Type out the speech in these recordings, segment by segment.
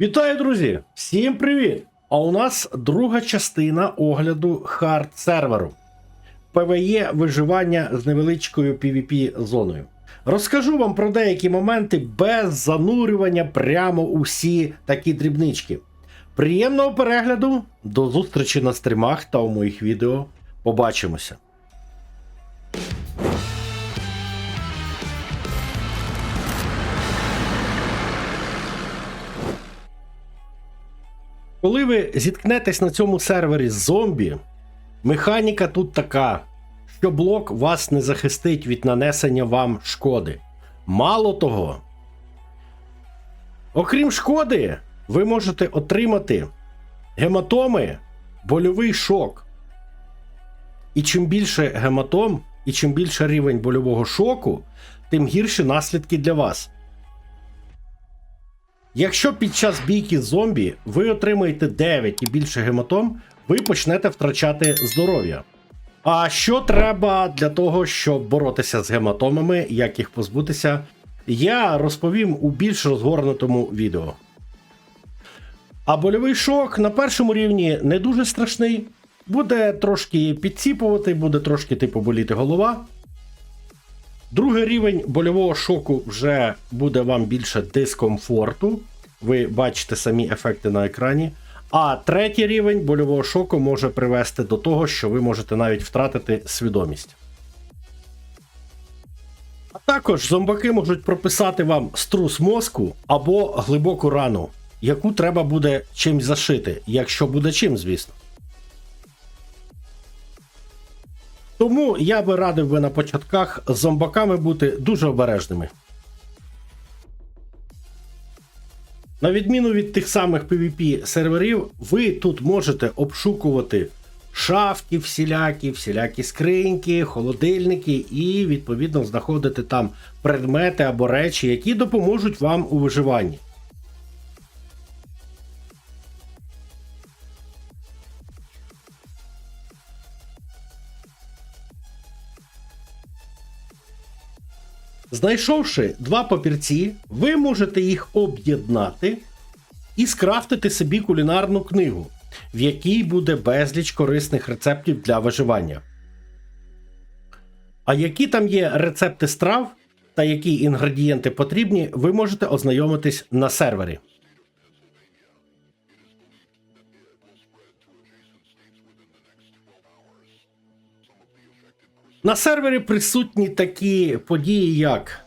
Вітаю, друзі! Всім привіт! А у нас друга частина огляду хард серверу. ПВЕ виживання з невеличкою PvP зоною. Розкажу вам про деякі моменти без занурювання прямо у всі такі дрібнички. Приємного перегляду, до зустрічі на стрімах та у моїх відео. Побачимося! Коли ви зіткнетесь на цьому сервері з зомбі, механіка тут така, що блок вас не захистить від нанесення вам шкоди. Мало того, окрім шкоди, ви можете отримати гематоми, больовий шок. І чим більше гематом, і чим більше рівень больового шоку, тим гірші наслідки для вас. Якщо під час бійки зомбі ви отримаєте 9 і більше гематом, ви почнете втрачати здоров'я. А що треба для того, щоб боротися з гематомами, як їх позбутися, я розповім у більш розгорнутому відео. А больовий шок на першому рівні не дуже страшний. Буде трошки підціпувати, буде трошки типу боліти голова. Другий рівень больового шоку вже буде вам більше дискомфорту. Ви бачите самі ефекти на екрані. А третій рівень больового шоку може привести до того, що ви можете навіть втратити свідомість. А також зомбаки можуть прописати вам струс мозку або глибоку рану, яку треба буде чимсь зашити, якщо буде чим, звісно. Тому я би радив би на початках з зомбаками бути дуже обережними. На відміну від тих самих PvP серверів, ви тут можете обшукувати шафки всілякі, всілякі скриньки, холодильники і, відповідно, знаходити там предмети або речі, які допоможуть вам у виживанні. Знайшовши два папірці, ви можете їх об'єднати і скрафтити собі кулінарну книгу, в якій буде безліч корисних рецептів для виживання. А які там є рецепти страв та які інгредієнти потрібні, ви можете ознайомитись на сервері. На сервері присутні такі події, як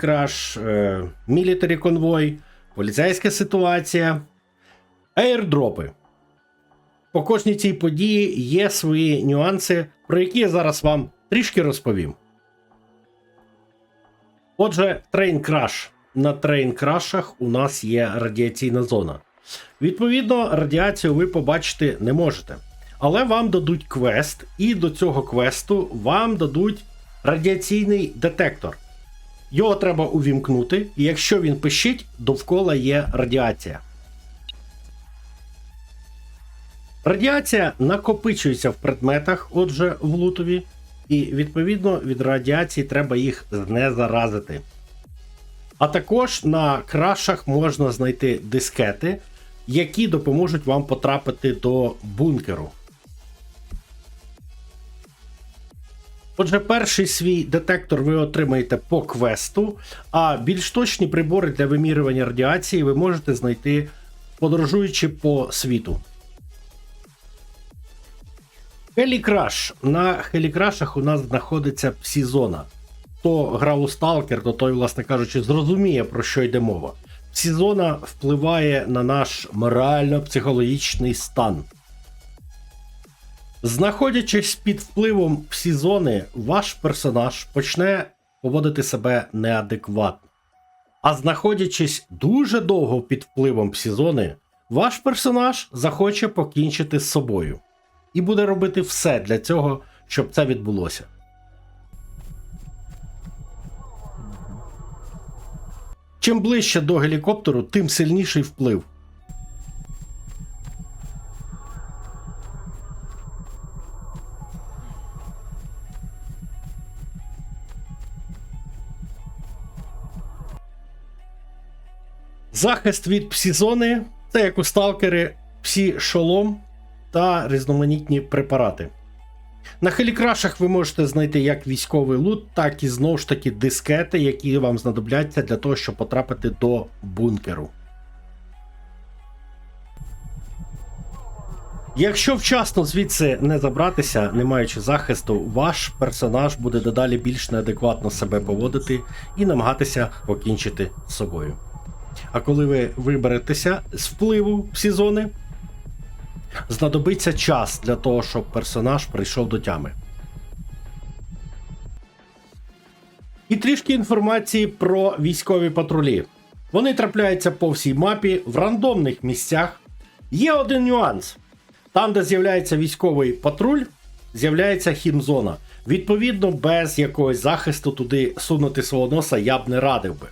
Crash, е, Military Convoy, поліцейська ситуація, аірдропи. По кожній цій події є свої нюанси, про які я зараз вам трішки розповім. Отже, Crash. На Crashах у нас є радіаційна зона. Відповідно, радіацію ви побачити не можете. Але вам дадуть квест, і до цього квесту вам дадуть радіаційний детектор. Його треба увімкнути, і якщо він пищить, довкола є радіація. Радіація накопичується в предметах, отже, в лутові, і відповідно від радіації треба їх не заразити. А також на крашах можна знайти дискети, які допоможуть вам потрапити до бункеру. Отже, перший свій детектор ви отримаєте по квесту, а більш точні прибори для вимірювання радіації ви можете знайти, подорожуючи по світу. Хелікраш. На Хелікрашах у нас знаходиться псі-зона. Хто грав у Сталкер, то той, власне кажучи, зрозуміє, про що йде мова. Псі-зона впливає на наш морально-психологічний стан. Знаходячись під впливом псі-зони, ваш персонаж почне поводити себе неадекватно. А знаходячись дуже довго під впливом псі-зони, ваш персонаж захоче покінчити з собою і буде робити все для цього, щоб це відбулося. Чим ближче до гелікоптеру, тим сильніший вплив. Захист від псізони це як у сталкери, псі шолом та різноманітні препарати. На хелікрашах ви можете знайти як військовий лут, так і знову ж таки дискети, які вам знадобляться для того, щоб потрапити до бункеру. Якщо вчасно звідси не забратися, не маючи захисту, ваш персонаж буде дедалі більш неадекватно себе поводити і намагатися покінчити з собою. А коли ви виберетеся з впливу в сезони, знадобиться час для того, щоб персонаж прийшов до тями. І трішки інформації про військові патрулі. Вони трапляються по всій мапі в рандомних місцях. Є один нюанс: там, де з'являється військовий патруль, з'являється хімзона. Відповідно, без якогось захисту туди сунути свого носа я б не радив би.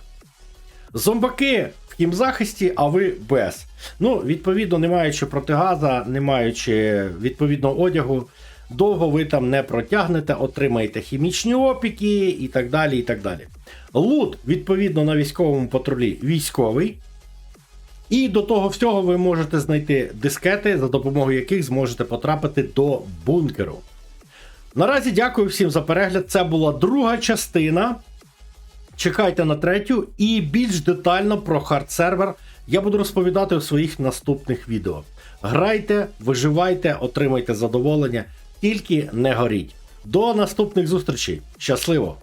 Зомбаки в хімзахисті, а ви без. Ну, відповідно, не маючи протигаза, не маючи відповідного одягу, довго ви там не протягнете, отримаєте хімічні опіки і так далі. і так далі. Лут, відповідно, на військовому патрулі військовий. І до того всього ви можете знайти дискети, за допомогою яких зможете потрапити до бункеру. Наразі дякую всім за перегляд. Це була друга частина. Чекайте на третю і більш детально про хард-сервер я буду розповідати у своїх наступних відео. Грайте, виживайте, отримайте задоволення, тільки не горіть. До наступних зустрічей. Щасливо!